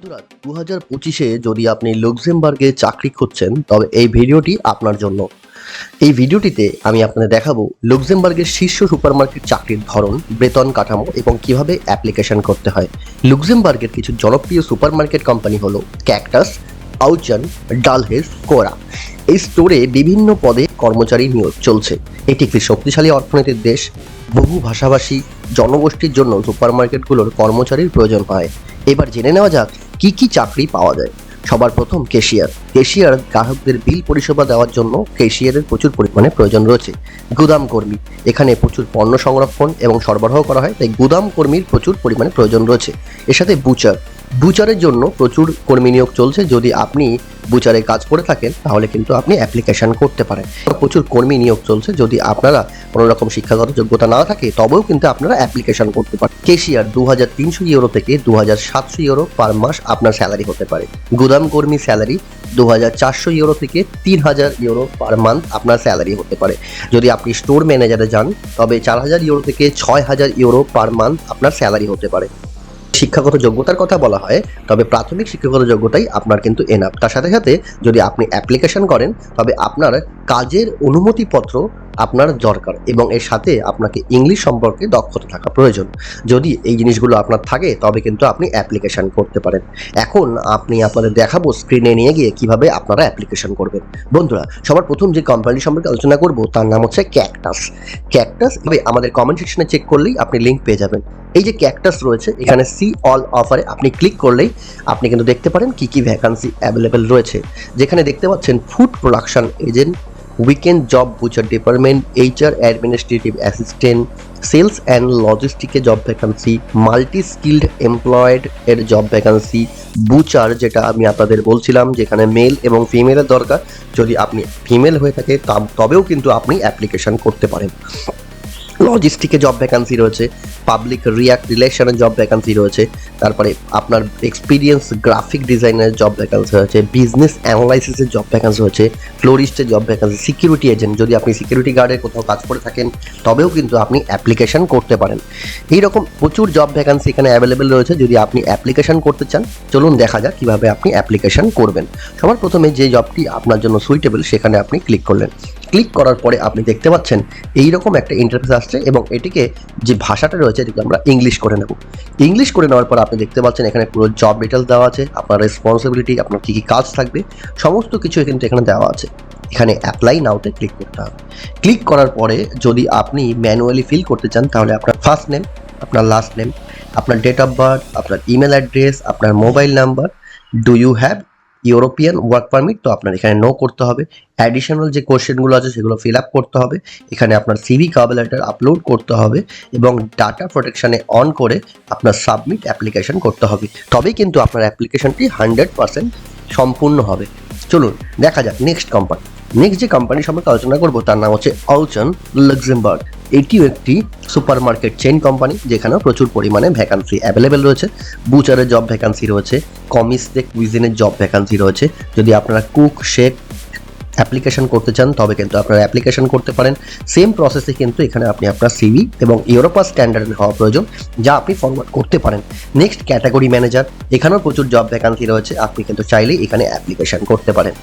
বন্ধুরা দু হাজার পঁচিশে যদি আপনি লুক্সেমবার্গে চাকরি খুঁজছেন, তবে এই ভিডিওটি আপনার জন্য। এই ভিডিওটিতে আমি আপনাদের দেখাবো লুক্সেমবার্গের শীর্ষ সুপারমার্কেট চাকরির ধরন, বেতন কাঠামো এবং কীভাবে অ্যাপ্লিকেশন করতে হয়। লুক্সেমবার্গের কিছু জনপ্রিয় সুপারমার্কেট কোম্পানি হলো ক্যাকটাস, আউচান, ডালহেস, কোরা। এই স্টোরে বিভিন্ন পদে কর্মচারী নিয়োগ চলছে। এটি একটি শক্তিশালী অর্থনীতির দেশ। বহু ভাষাভাষী জনগোষ্ঠীর জন্য সুপারমার্কেটগুলোর কর্মচারীর প্রয়োজন হয়। এবার জেনে নেওয়া যাক কি কি চাকরি পাওয়া যায়? সবার প্রথম কেশিয়ার কেশিয়ার গ্রাহকদের বিল পরিষেবা দেওয়ার জন্য কেশিয়ারের প্রচুর পরিমাণে প্রয়োজন রয়েছে। গুদাম কর্মী। এখানে প্রচুর পণ্য সংরক্ষণ এবং সরবরাহ করা হয়, তাই গুদাম কর্মীর প্রচুর পরিমাণে প্রয়োজন রয়েছে। এর সাথে বুচার বুচারের জন্য প্রচুর কর্মী নিয়োগ চলছে। যদি আপনি বুচারে কাজ করে থাকেন, তাহলে কিন্তু আপনি অ্যাপ্লিকেশন করতে পারেন। প্রচুর কর্মী নিয়োগ চলছে, যদি আপনারা কোনো রকম শিক্ষাগত যোগ্যতা না থাকে, তবেও কিন্তু আপনারা অ্যাপ্লিকেশন করতে পারেন। কেশিয়ার দু হাজার তিনশো ইউরো থেকে দু হাজার সাতশো ইউরো পার মাস আপনার স্যালারি হতে পারে। গুদাম কর্মী স্যালারি দু হাজার চারশো ইউরো থেকে তিন হাজার ইউরো পার মান্থ আপনার স্যালারি হতে পারে। যদি আপনি স্টোর ম্যানেজারে যান, তবে চার হাজার ইউরো থেকে ছয় হাজার ইউরো পার মান্থ আপনার স্যালারি হতে পারে। শিক্ষাগত যোগ্যতার কথা বলা হয়, তবে প্রাথমিক শিক্ষাগত যোগ্যতাই আপনার কিন্তু এনাফ তার সাথে সাথে যদি আপনি অ্যাপ্লিকেশন করেন, তবে আপনার কাজের অনুমতিপত্র আপনার দরকার এবং এর সাথে আপনাকে ইংলিশ সম্পর্কে দক্ষতা থাকা প্রয়োজন। যদি এই জিনিসগুলো আপনার থাকে, তবে কিন্তু আপনি অ্যাপ্লিকেশন করতে পারেন। এখন আপনি আপনাদের দেখাবো স্ক্রিনে নিয়ে গিয়ে কীভাবে আপনারা অ্যাপ্লিকেশন করবেন। বন্ধুরা, সবার প্রথম যে কোম্পানি সম্পর্কে আলোচনা করব, তার নাম হচ্ছে ক্যাকটাস ক্যাকটাস আমাদের কমেন্ট সেকশনে চেক করলেই আপনি লিঙ্ক পেয়ে যাবেন। এই যে ক্যাকটাস রয়েছে, এখানে সি অল অফারে আপনি ক্লিক করলেই আপনি কিন্তু দেখতে পারেন কি কি ভ্যাকান্সি অ্যাভেলেবেল রয়েছে। যেখানে দেখতে পাচ্ছেন food production agent weekend job butcher department HR administrative assistant sales and লজিস্টিকে job vacancy multi skilled employed এর জব ভ্যাকান্সি বুচার যেটা আমি আপনাদের বলছিলাম, যেখানে মেল এবং ফিমেলের দরকার। যদি আপনি ফিমেল হয়ে থাকে তবেও কিন্তু আপনি অ্যাপ্লিকেশন করতে পারেন। লজিস্টিকে জব ভ্যাকান্সি রয়েছে পাবলিক রিয়াক্ট রিলেশনের জব ভ্যাকান্সি রয়েছে, তারপরে আপনার এক্সপিরিয়েন্স গ্রাফিক ডিজাইনের জব ভ্যাকান্সি রয়েছে বিজনেস অ্যানালাইসিসের জব ভ্যাকান্সি রয়েছে ফ্লোরিস্টের জব ভ্যাকান্সি সিকিউরিটি এজেন্ট যদি আপনি সিকিউরিটি গার্ডের কোথাও কাজ করে থাকেন, তবেও কিন্তু আপনি অ্যাপ্লিকেশন করতে পারেন। এইরকম প্রচুর জব ভ্যাকান্সি এখানে অ্যাভেলেবেল রয়েছে, যদি আপনি অ্যাপ্লিকেশন করতে চান, চলুন দেখা যাক কীভাবে আপনি অ্যাপ্লিকেশন করবেন। সবার প্রথমে যে জবটি আপনার জন্য সুইটেবল সেখানে আপনি ক্লিক করলেন। ক্লিক করার পরে আপনি দেখতে পাচ্ছেন এই রকম একটা ইন্টারফেস আসছে এবং এটিকে যে ভাষাটা রয়েছে এটিকে আমরা ইংলিশ করে নেব। ইংলিশ করে নেওয়ার পর আপনি দেখতে পাচ্ছেন এখানে পুরো জব ডিটেলস দেওয়া আছে, আপনার রেসপন্সিবিলিটি আপনার কী কী কাজ থাকবে, সমস্ত কিছু কিন্তু এখানে দেওয়া আছে। এখানে অ্যাপ্লাই নাওতে ক্লিক করতে হবে। ক্লিক করার পরে যদি আপনি ম্যানুয়ালি ফিল করতে চান, তাহলে আপনার ফার্স্ট নেম আপনার লাস্ট নেম আপনার ডেট অফ বার্থ আপনার ইমেল অ্যাড্রেস আপনার mobile number do you have European work permit তো আপনার এখানে নো করতে হবে। অ্যাডিশনাল যে কোশ্চেনগুলো আছে, সেগুলো ফিল আপ করতে হবে। এখানে আপনার সিভি কাভার লেটার আপলোড করতে হবে এবং ডাটা প্রোটেকশানে অন করে আপনার সাবমিট অ্যাপ্লিকেশন করতে হবে। তবেই কিন্তু আপনার অ্যাপ্লিকেশনটি হান্ড্রেড পার্সেন্ট সম্পূর্ণ হবে। চলুন, দেখা যাক নেক্সট কোম্পানি নেক্সট যে কোম্পানি সম্পর্কে আলোচনা করব, তার নাম হচ্ছে আউচন লাক্সেমবার্গ এটিও একটি সুপার মার্কেট চেইন কোম্পানি যেখানে প্রচুর পরিমাণে ভ্যাকান্সি অ্যাভেলেবেল রয়েছে। বুচারের জব ভ্যাকান্সি রয়েছে কমিস্টেক উইজিনের জব ভ্যাকান্সি রয়েছে। যদি আপনারা কুক শেফ অ্যাপ্লিকেশন করতে চান, তবে কিন্তু আপনারা অ্যাপ্লিকেশন করতে পারেন। সেম প্রসেসে কিন্তু এখানে আপনি আপনার সিভি এবং ইউরোপা স্ট্যান্ডার্ডের হওয়া প্রয়োজন, যা আপনি ফরওয়ার্ড করতে পারেন। নেক্সট ক্যাটাগরি ম্যানেজার এখানেও প্রচুর জব ভ্যাকান্সি রয়েছে, আপনি কিন্তু চাইলেই এখানে অ্যাপ্লিকেশন করতে পারেন।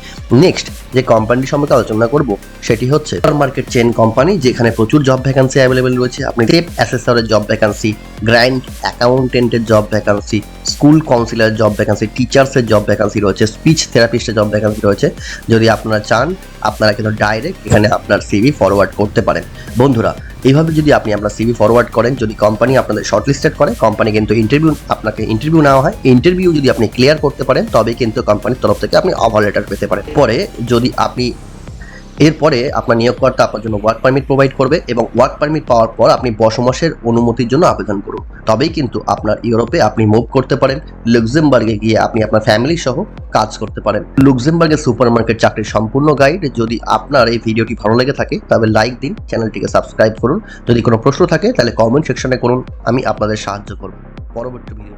নেক্সট যে কোম্পানির সম্পর্কে আলোচনা করব, সেটি হচ্ছে মার্কেট চেন কোম্পানি যেখানে প্রচুর জব ভ্যাকান্সি অ্যাভেলেবেল রয়েছে। আপনি টেপ অ্যাসেসরের জব ভ্যাকান্সি গ্র্যান্ড অ্যাকাউন্টেন্টের job vacancy school counsellor job vacancy টিচার্সের job vacancy রয়েছে স্পিচ থেরাপিস্টের জব ভ্যাকান্সি রয়েছে। যদি আপনারা চান, আপনারা কিন্তু ডাইরেক্ট এখানে আপনার সিভি ফরওয়ার্ড করতে পারেন। বন্ধুরা, এইভাবে যদি আপনি আপনার সিভি ফরওয়ার্ড করেন, যদি কোম্পানি আপনাদের শর্টলিস্টেড করে কোম্পানি কিন্তু ইন্টারভিউ আপনাকে ইন্টারভিউ নেওয়া হয়। ইন্টারভিউ যদি আপনি ক্লিয়ার করতে পারেন তবে কিন্তু কোম্পানির তরফ থেকে আপনি অফার লেটার পেতে পারেন। পরে যদি আপনি এরপরে আপনার নিয়োগকর্তা আপনার জন্য ওয়ার্ক পারমিট প্রোভাইড করবে এবং ওয়ার্ক পারমিট পাওয়ার পর আপনি বসবাসের অনুমতির জন্য আবেদন করুন। তবেই কিন্তু আপনার ইউরোপে আপনি মুভ করতে পারেন, লুক্সেমবার্গে গিয়ে আপনি আপনার ফ্যামিলি সহ কাজ করতে পারেন। লুক্সেমবার্গের সুপার মার্কেট চাকরির সম্পূর্ণ গাইড যদি আপনার এই ভিডিওটি ভালো লেগে থাকে তবে লাইক দিন, চ্যানেলটিকে সাবস্ক্রাইব করুন। যদি কোনো প্রশ্ন থাকে, তাহলে কমেন্ট সেকশনে করুন, আমি আপনাদের সাহায্য করব। পরবর্তী ভিডিও